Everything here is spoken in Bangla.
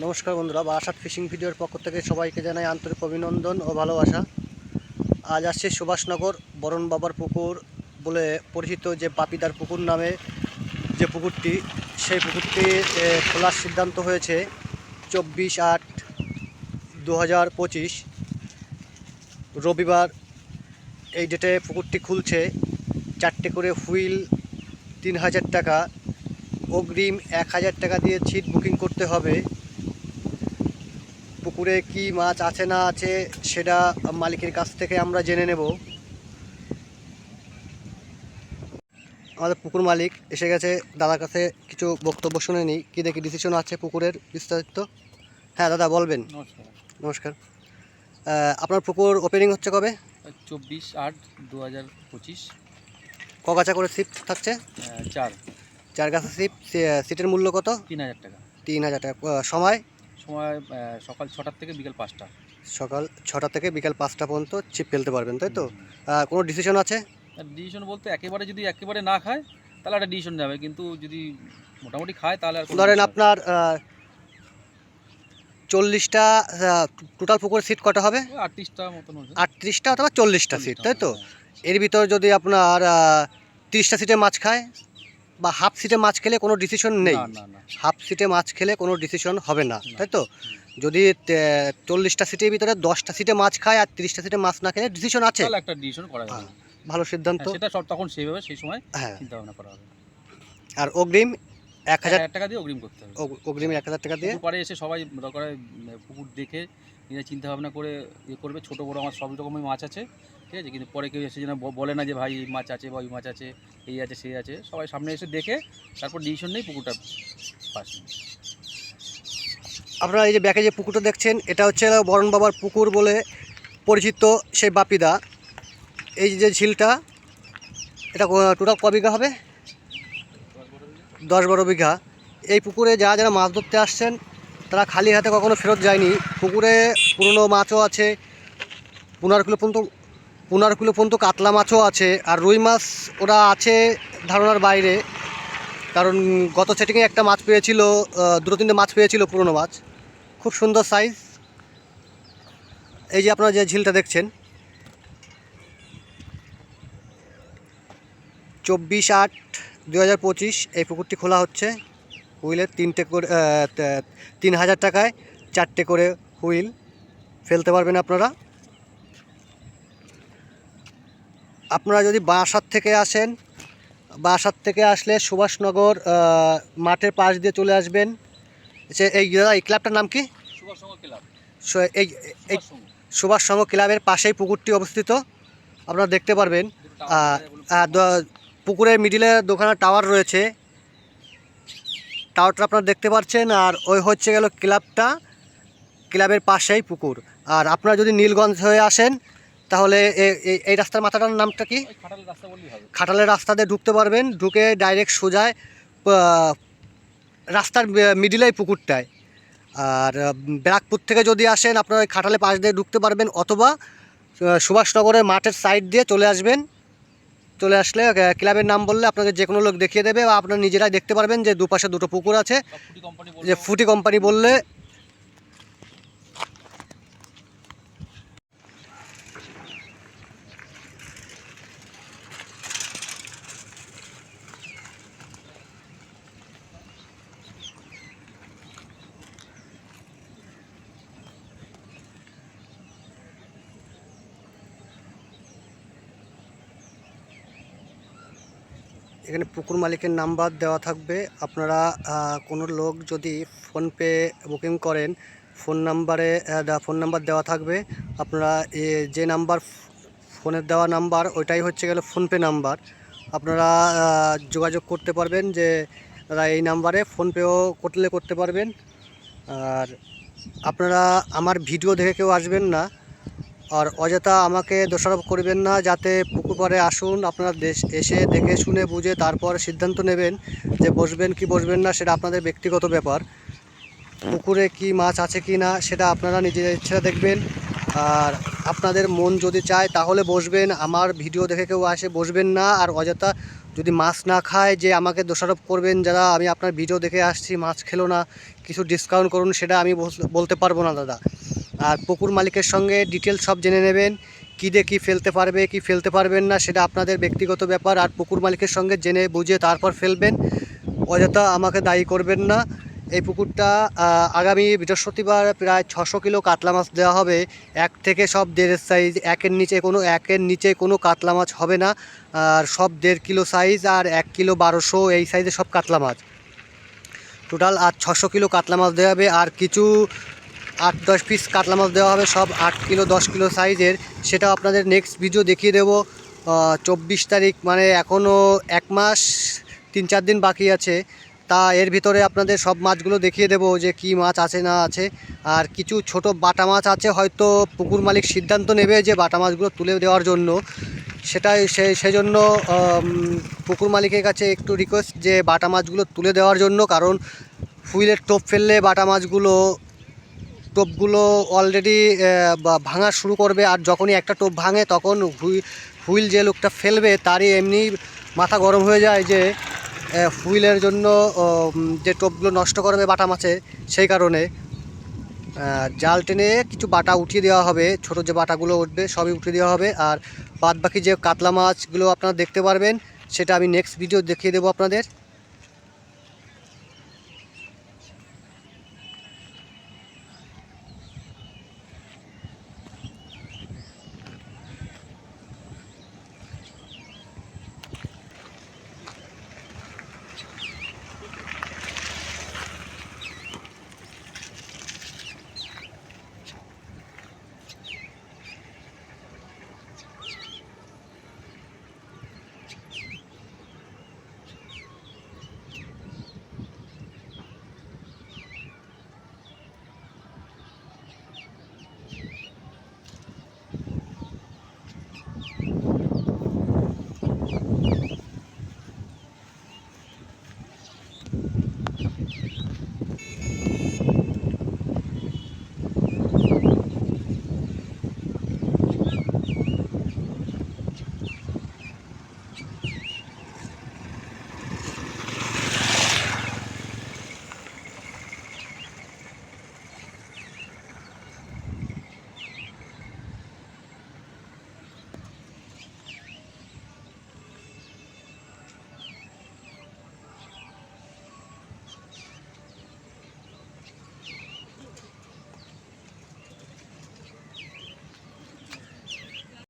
নমস্কার বন্ধুরা, বারাসাত ফিশিং ভিডিওর পক্ষ থেকে সবাইকে জানাই আন্তরিক অভিনন্দন ও ভালোবাসা। আজ আসছে সুভাষনগর বরণ বাবার পুকুর বলে পরিচিত যে পাপিদার পুকুর নামে যে পুকুরটি, সেই পুকুরটি খোলার সিদ্ধান্ত হয়েছে চব্বিশ আট দু রবিবার। এই ডেটে পুকুরটি খুলছে, চারটে করে হুইল তিন হাজার টাকা, অগ্রিম এক হাজার টাকা দিয়ে ছিট বুকিং করতে হবে। পুকুরে কি মাছ আছে না আছে সেটা মালিকের কাছ থেকে আমরা জেনে নেব। আমাদের পুকুর মালিক এসে গেছে দাদার কাছে কিছু বক্তব্য শুনে নিই। কী দেখি ডিসিশন আছে পুকুরের বিস্তারিত? হ্যাঁ দাদা বলবেন। নমস্কার। নমস্কার। আপনার পুকুর ওপেনিং হচ্ছে কবে? চব্বিশ আট দু হাজার পঁচিশ। ক কগাছা করে সিট থাকছে? চার। চার গাছা সিট সিটের মূল্য কত? তিন হাজার টাকা। তিন হাজার টাকা। সময়? সময় সকাল ছটার থেকে বিকেল পাঁচটা। সকাল ছটা থেকে বিকাল পাঁচটা পর্যন্ত ছিপ ফেলতে পারবেন তাই তো? কোনো ডিসিশন আছে? ডিসিশন বলতে একেবারে যদি একেবারে না খায় তাহলে একটা ডিসিশন যাবে। কিন্তু যদি মোটামুটি খায় তাহলে আর ধরেন আপনার চল্লিশটা টোটাল পুকুরের সিট কটা হবে? আটত্রিশটা মতন আটত্রিশটা অথবা চল্লিশটা সিট তাই তো? হ্যাঁ। এর ভিতর যদি আপনার তিরিশটা সিটে মাছ খায় বা হাফ সিটে মাছ খেলে কোনো ডিসিশন নেই। না না না। হাফ সিটে মাছ খেলে কোনো ডিসিশন হবে না তাই তো? যদি চল্লিশটা সিটের ভিতরে দশটা সিটে মাছ খায় আর তিরিশটা সিটে মাছ না খেলে ডিসিশন আছে। একটা ডিসিশন করা হ্যাঁ, ভালো সিদ্ধান্ত। হ্যাঁ, সেটা সব তখন সেইভাবে সেই সময় হ্যাঁ। চিন্তা ভাবনা করা হবে। আর অগ্রিম এক হাজার টাকা দিয়ে অগ্রিম করতে হবে। অগ্রিম এক হাজার টাকা দিয়ে? পাড়ে এসে সবাই দরকার পুকুর দেখে নিজের চিন্তা ভাবনা করে ইয়ে করবে। ছোট বড় আমার সব রকমের মাছ আছে। ঠিক আছে? কিন্তু পরে কেউ এসে যেন বলে না যে, ভাই, এই মাছ আছে বা ওই মাছ আছে, এই আছে, সেই আছে। সবাই সামনে এসে দেখে তারপর ডিসিশন নেই পুকুরটা পাস আপনারা এই যে ব্যাকে যে পুকুরটা দেখছেন, এটা হচ্ছে বরণ বাবার পুকুর বলে পরিচিত সেই বাপিদা। এই যে ঝিলটা, এটা টোটাল ক বিঘা হবে? দশ বারো বিঘা। এই পুকুরে যারা যারা মাছ ধরতে আসছেন, তারা খালি হাতে কখনো ফেরত যায়নি। পুকুরে পুরনো মাছও আছে, পনেরো কিলো পর্যন্ত পনেরো কিলো পর্যন্ত কাতলা মাছও আছে, আর রুই মাছ ওরা আছে ধারণার বাইরে, কারণ গত সেটিংয়ে একটা মাছ পেয়েছিল দুটো তিনটে মাছ পেয়েছিল পুরনো মাছ, খুব সুন্দর সাইজ এই যে আপনারা যে ঝিলটা দেখছেন, চব্বিশ আট দু এই পুকুরটি খোলা হচ্ছে, হুইলের তিনটে করে তিন হাজার টাকায় চারটে করে হুইল ফেলতে পারবেন আপনারা। আপনারা যদি বাসার থেকে আসেন বাসার থেকে আসলে সুভাষনগর মাঠের পাশ দিয়ে চলে আসবেন। সে এই দাদা এই ক্লাবটার নাম কি? এই এই সুভাষ সংঘ। ক্লাবের পাশেই পুকুরটি অবস্থিত। আপনারা দেখতে পারবেন। পুকুরের মিডিলে দোকানে টাওয়ার রয়েছে। টাওয়ারটা আপনারা দেখতে পাচ্ছেন আর ওই হচ্ছে গেল ক্লাবটা। ক্লাবের পাশেই পুকুর। আর আপনারা যদি নীলগঞ্জ হয়ে আসেন তাহলে এই রাস্তার মাথাটার নামটা কি? খাটালের রাস্তা দিয়ে ঢুকতে পারবেন ঢুকে ডাইরেক্ট সোজায় রাস্তার মিডিলেই পুকুরটায়। আর ব্যারাকপুর থেকে যদি আসেন আপনারা ওই খাটালে পাশ দিয়ে ঢুকতে পারবেন অথবা সুভাষনগরের মাঠের সাইড দিয়ে চলে আসবেন। চলে আসলে ক্লাবের নাম বললে আপনাকে যে কোনো লোক দেখিয়ে দেবে বা আপনারা নিজেরাই দেখতে পারবেন যে দুপাশে দুটো পুকুর আছে। যে ফুটি কোম্পানি বললে এখানে পুকুর মালিকের নাম্বার দেওয়া থাকবে। আপনারা কোনো লোক যদি ফোনপে বুকিং করেন ফোন নাম্বারে ফোন নাম্বার দেওয়া থাকবে। আপনারা যে নাম্বার ফোনের দেওয়া নাম্বার, ওইটাই হচ্ছে গেল ফোনপে নাম্বার। আপনারা যোগাযোগ করতে পারবেন যে দাদা এই নাম্বারে ফোনপেও করলে করতে পারবেন। আর আপনারা, আমার ভিডিও দেখে কেউ আসবেন না। আর অযথা আমাকে দোষারোপ করবেন না, যাতে পুকুর পাড়ে আসুন, আপনারা দেশ, এসে দেখে শুনে বুঝে তারপর সিদ্ধান্ত নেবেন যে বসবেন কি বসবেন না, সেটা আপনাদের ব্যক্তিগত ব্যাপার। পুকুরে কি মাছ আছে কি না, সেটা আপনারা নিজের ইচ্ছা দেখবেন। আর আপনাদের মন যদি চায় তাহলে বসবেন, আমার ভিডিও দেখে কেউ আসে বসবেন না। আর অযথা যদি মাছ না খায় যে আমাকে দোষারোপ করবেন, যারা আমি আপনার ভিডিও দেখে আসছি, মাছ খেলো না, কিছু ডিসকাউন্ট করুন, সেটা আমি বলতে পারব না, দাদা। আর পুকুর মালিকের সঙ্গে ডিটেলস সব জেনে নেবেন। কী দিয়ে কী ফেলতে পারবে, কি ফেলতে পারবেন না, সেটা আপনাদের ব্যক্তিগত ব্যাপার। আর পুকুর মালিকের সঙ্গে জেনে বুঝে তারপর ফেলবেন। অযথা আমাকে দায়ী করবেন না। এই পুকুরটা আগামী বৃহস্পতিবার প্রায় ছশো কিলো কাতলা মাছ দেওয়া হবে। এক থেকে সব দেড়ের সাইজ একের নিচে কোনো, একের নিচে কোনো কাতলা মাছ হবে না। আর সব দেড় কিলো সাইজ আর এক কিলো বারোশো, এই সাইজে সব কাতলা মাছ। টোটাল আর ছশো কিলো কাতলা মাছ দেওয়া হবে। আর কিছু আট দশ পিস কাতলা মাছ দেওয়া হবে, সব আট কিলো, দশ কিলো সাইজের সেটা আপনাদের নেক্সট ভিডিও দেখিয়ে দেবো। চব্বিশ তারিখ মানে এখনও এক মাস, তিন চার দিন বাকি আছে। তা এর ভিতরে আপনাদের সব মাছগুলো দেখিয়ে দেবো যে কি মাছ আছে না আছে। আর কিছু ছোট বাটা মাছ আছে, হয়তো পুকুর মালিক সিদ্ধান্ত নেবে যে বাটা মাছগুলো তুলে দেওয়ার জন্য। সেটাই, সে, সেজন্য পুকুর মালিকের কাছে একটু রিকোয়েস্ট যে বাটা মাছগুলো তুলে দেওয়ার জন্য। কারণ হুইলের টোপ ফেললে বাটা মাছগুলো টোপগুলো অলরেডি ভাঙা শুরু করবে আর যখনই একটা টোপ ভাঙে তখন হুই, হুইল যে লোকটা ফেলবে তারই এমনি মাথা গরম হয়ে যায় যে হুইলের জন্য যে টোপগুলো নষ্ট করবে বাটা মাছে সেই কারণে জাল টেনে কিছু বাটা উঠিয়ে দেওয়া হবে, ছোট যে বাটাগুলো উঠবে সবই উঠিয়ে দেওয়া হবে আর বাদ বাকি যে কাতলা মাছগুলো আপনারা দেখতে পারবেন, সেটা আমি নেক্সট ভিডিও দেখিয়ে দেবো আপনাদের।